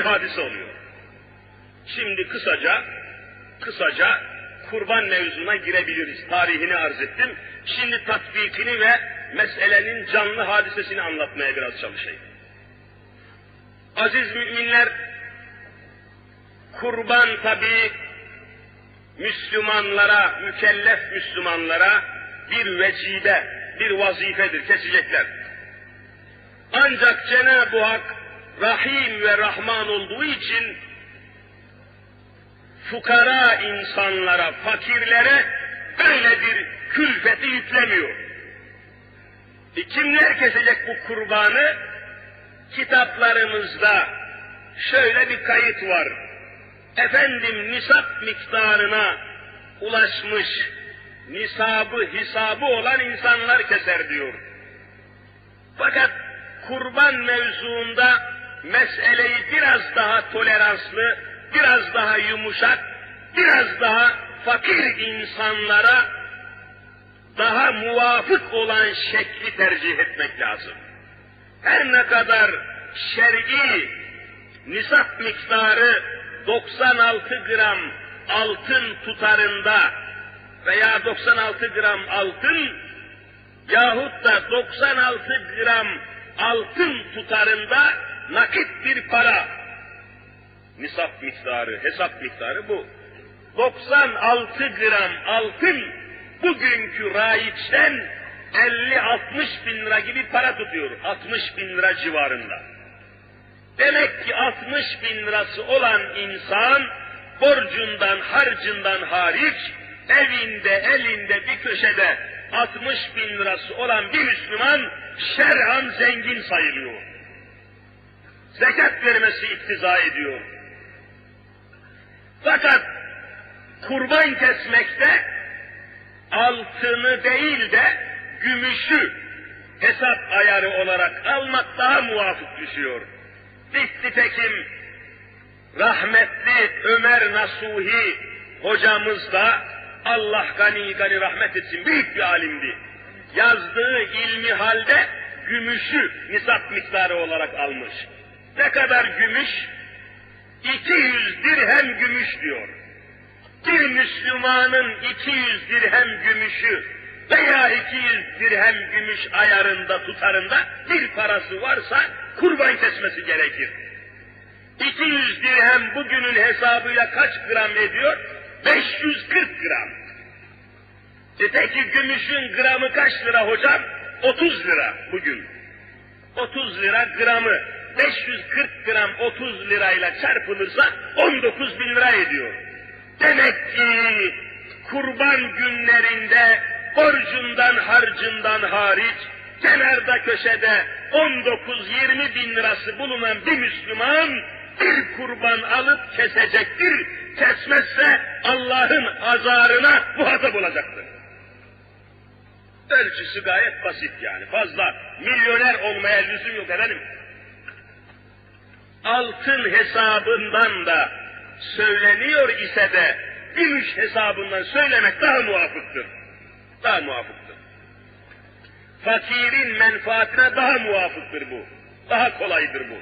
bir hadise oluyor. Şimdi kısaca, kısaca kurban mevzuna girebiliriz. Tarihini arz ettim. Şimdi tatbikini ve meselenin canlı hadisesini anlatmaya biraz çalışayım. Aziz müminler, kurban tabi Müslümanlara, mükellef Müslümanlara bir vecibe, bir vazifedir, kesecekler. Ancak Cenab-ı Hak Rahim ve Rahman olduğu için fukara insanlara, fakirlere böyle bir külfeti yüklemiyor. E kimler kesecek bu kurbanı? Kitaplarımızda şöyle bir kayıt var. Efendim nisap miktarına ulaşmış, nisabı, hesabı olan insanlar keser diyor. Fakat kurban mevzuunda meseleyi biraz daha toleranslı, biraz daha yumuşak, biraz daha fakir insanlara daha muvafık olan şekli tercih etmek lazım. Her ne kadar şer'i nisap miktarı 96 gram altın tutarında veya 96 gram altın yahut da 96 gram altın tutarında nakit bir para nisap miktarı, hesap miktarı bu. 96 gram altın bugünkü raiçten 50-60 bin lira gibi para tutuyor. 60 bin lira civarında. Demek ki 60 bin lirası olan insan borcundan, harcından hariç evinde, elinde bir köşede 60 bin lirası olan bir Müslüman şer'an zengin sayılıyor. Zekat vermesi iktiza ediyor. Fakat kurban kesmekte altını değil de gümüşü hesap ayarı olarak almak daha muvafık düşüyor. Nitekim rahmetli Ömer Nasuhi hocamız da Allah gani gani rahmet etsin büyük bir alimdi. Yazdığı ilmi halde gümüşü nisap miktarı olarak almış. Ne kadar gümüş? 200 dirhem gümüş diyor. Bir Müslümanın 200 dirhem gümüşü veya 200 dirhem gümüş ayarında tutarında bir parası varsa kurban kesmesi gerekir. 200 dirhem bugünün hesabıyla kaç gram ediyor? 540 gram. E peki gümüşün gramı kaç lira hocam? 30 lira bugün. 30 lira gramı 540 gram 30 lirayla çarpılırsa 19 bin lira ediyor. Demek ki kurban günlerinde borcundan harcından hariç kenarda köşede 19-20 bin lirası bulunan bir Müslüman bir kurban alıp kesecektir. Kesmezse Allah'ın azarına muhatap olacaktır. Ölçüsü gayet basit yani. Fazla milyoner olmaya lüzum yok efendim. Altın hesabından da söyleniyor ise de gümüş hesabından söylemek daha muvafıktır. Daha muvafıktır. Fakirin menfaatine daha muvafıktır bu. Daha kolaydır bu.